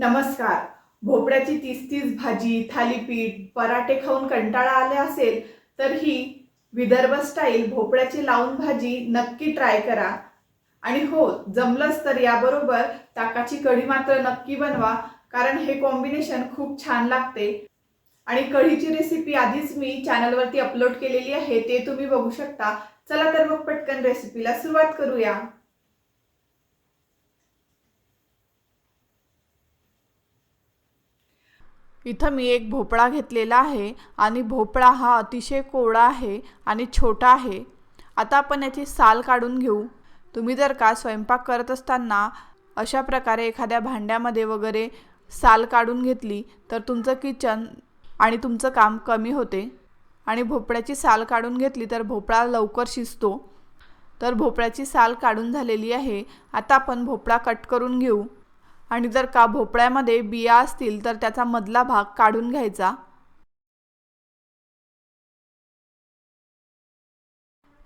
नमस्कार. भोपळ्याची तीस तीस भाजी थालीपीठ पराठे खाऊन कंटाळा आले असेल तर ही विदर्भ स्टाईल भोपळ्याची लावून भाजी नक्की ट्राय करा. आणि हो जमलंच तर याबरोबर ताकाची कढी मात्र नक्की बनवा कारण हे कॉम्बिनेशन खूप छान लागते. आणि कढीची रेसिपी आधीच मी चॅनलवरती अपलोड केलेली आहे ते तुम्ही बघू शकता. चला तर मग पटकन रेसिपीला सुरुवात करूया. इथं मी एक भोपळा घेतलेला आहे आणि भोपळा हा अतिशय कोवळा आहे आणि छोटा आहे. आता आपण याची साल काढून घेऊ. तुम्ही जर का स्वयंपाक करत असताना अशा प्रकारे एखाद्या भांड्यामध्ये वगैरे साल काढून घेतली तर तुमचं किचन आणि तुमचं काम कमी होते. आणि भोपळ्याची साल काढून घेतली तर भोपळा लवकर शिजतो. तर भोपळ्याची साल काढून झालेली आहे. आता आपण भोपळा कट करून घेऊ. आणि जर का भोपळ्यामध्ये बिया असतील तर त्याचा मधला भाग काढून घ्यायचा.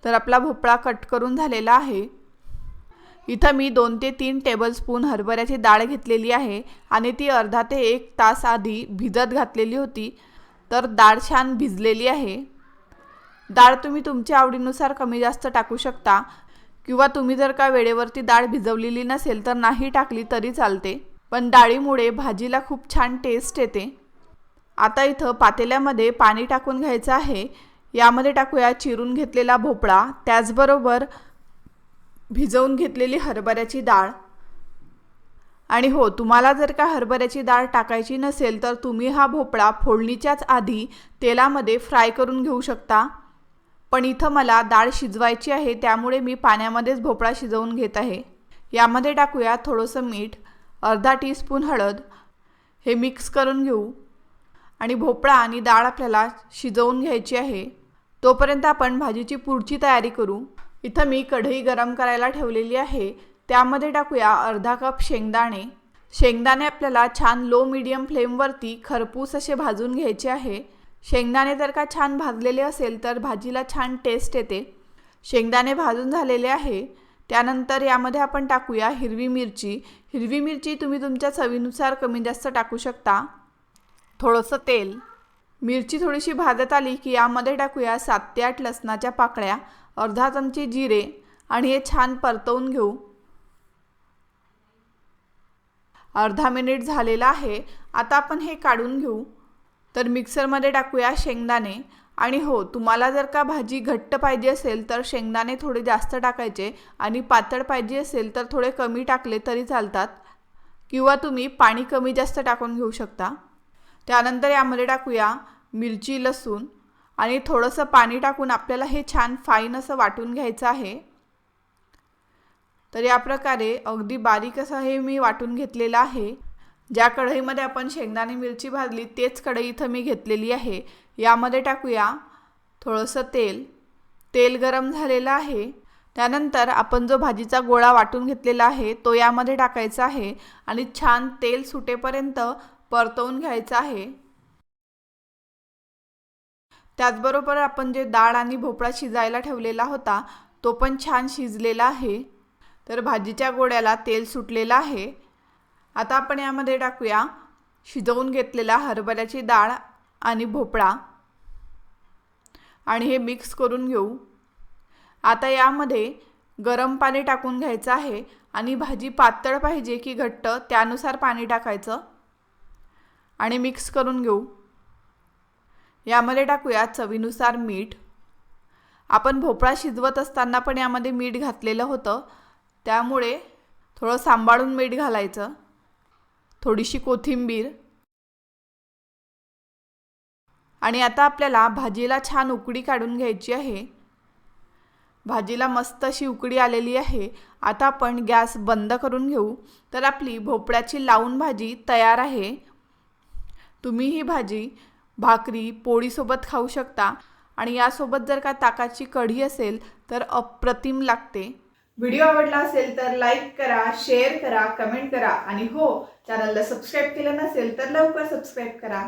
तर आपला भोपळा कट करून झालेला आहे. इथं मी दोन ते तीन टेबलस्पून हरभऱ्याची डाळ घेतलेली आहे आणि ती अर्धा ते एक तास आधी भिजत घातलेली होती. तर डाळ छान भिजलेली आहे. डाळ तुम्ही तुमच्या आवडीनुसार कमी जास्त टाकू शकता. किंवा तुम्ही जर का वेळेवरती डाळ भिजवलेली नसेल तर नाही टाकली तरी चालते. पण डाळीमुळे भाजीला खूप छान टेस्ट येते. आता इथं पातेल्यामध्ये पाणी टाकून घ्यायचं आहे. यामध्ये टाकूया चिरून घेतलेला भोपळा. त्याचबरोबर भिजवून घेतलेली हरभऱ्याची डाळ. आणि हो तुम्हाला जर का हरभऱ्याची डाळ टाकायची नसेल तर तुम्ही हा भोपळा फोडणीच्याच आधी तेलामध्ये फ्राय करून घेऊ शकता. पण इथं मला डाळ शिजवायची आहे त्यामुळे मी पाण्यामध्येच भोपळा शिजवून घेत आहे. यामध्ये टाकूया थोडंसं मीठ अर्धा टीस्पून हळद हे मिक्स करून घेऊ. आणि भोपळा आणि डाळ आपल्याला शिजवून घ्यायची आहे. तोपर्यंत आपण भाजीची पुढची तयारी करू. इथं मी कढई गरम करायला ठेवलेली आहे. त्यामध्ये टाकूया अर्धा कप शेंगदाणे. शेंगदाणे आपल्याला छान लो मिडियम फ्लेमवरती खरपूस असे भाजून घ्यायचे आहे. शेंगदाणे जर का छान भाजलेले असेल तर भाजीला छान टेस्ट येते. शेंगदाणे भाजून झालेले आहे. त्यानंतर यामध्ये आपण टाकूया हिरवी मिरची. हिरवी मिरची तुम्ही तुमच्या चवीनुसार कमी जास्त टाकू शकता. थोडंसं तेल. मिरची थोडीशी भाजत आली की यामध्ये टाकूया सात ते आठ लसणाच्या पाकळ्या अर्धा चमचे जिरे आणि हे छान परतवून घेऊ. अर्धा मिनिट झालेला आहे. आता आपण हे काढून घेऊ. तर मिक्सरमध्ये टाकूया शेंगदाणे. आणि हो तुम्हाला जर का भाजी घट्ट पाहिजे असेल तर शेंगदाणे थोडे जास्त टाकायचे आणि पातळ पाहिजे असेल तर थोडे कमी टाकले तरी चालतात. किंवा तुम्ही पाणी कमी जास्त टाकून घेऊ शकता. त्यानंतर यामध्ये टाकूया मिरची लसूण. आणि थोडंसं पाणी टाकून आपल्याला हे छान फाईन असं वाटून घ्यायचं आहे. तर या प्रकारे अगदी बारीक असं हे मी वाटून घेतलेलं आहे. ज्या कढईमध्ये आपण शेंगदाणे मिरची भाजली तेच कढई इथं मी घेतलेली आहे. यामध्ये टाकूया थोडंसं तेल. तेल गरम झालेलं आहे. त्यानंतर आपण जो भाजीचा गोळा वाटून घेतलेला आहे तो यामध्ये टाकायचा आहे आणि छान तेल सुटेपर्यंत परतवून घ्यायचं आहे. त्याचबरोबर आपण जे डाळ आणि भोपळा शिजायला ठेवलेला होता तो पण छान शिजलेला आहे. तर भाजीच्या गोळ्याला तेल सुटलेलं आहे. आता आपण यामध्ये टाकूया शिजवून घेतलेला हरभऱ्याची डाळ आणि भोपळा. आणि हे मिक्स करून घेऊ. आता यामध्ये गरम पाणी टाकून घ्यायचं आहे आणि भाजी पातळ पाहिजे की घट्ट त्यानुसार पाणी टाकायचं. आणि मिक्स करून घेऊ. यामध्ये टाकूया चवीनुसार मीठ. आपण भोपळा शिजवत असताना पण यामध्ये मीठ घातलेलं होतं. त्यामुळे थोडं सांभाळून मीठ घालायचं. थोडीशी कोथिंबीर. आणि आता आपल्याला भाजीला छान उकडी काढून घ्यायची आहे. भाजीला मस्त अशी उकडी आलेली आहे. आता आपण गॅस बंद करून घेऊ. तर आपली भोपळ्याची लावून भाजी तयार आहे. तुम्ही ही भाजी भाकरी पोळीसोबत खाऊ शकता. आणि यासोबत जर का ताकाची कढी असेल तर अप्रतिम लागते. व्हिडिओ आवडला असेल तर लाईक करा शेअर करा कमेंट करा. आणि हो चॅनलला सबस्क्राईब केलं नसेल तर लवकर सबस्क्राईब करा.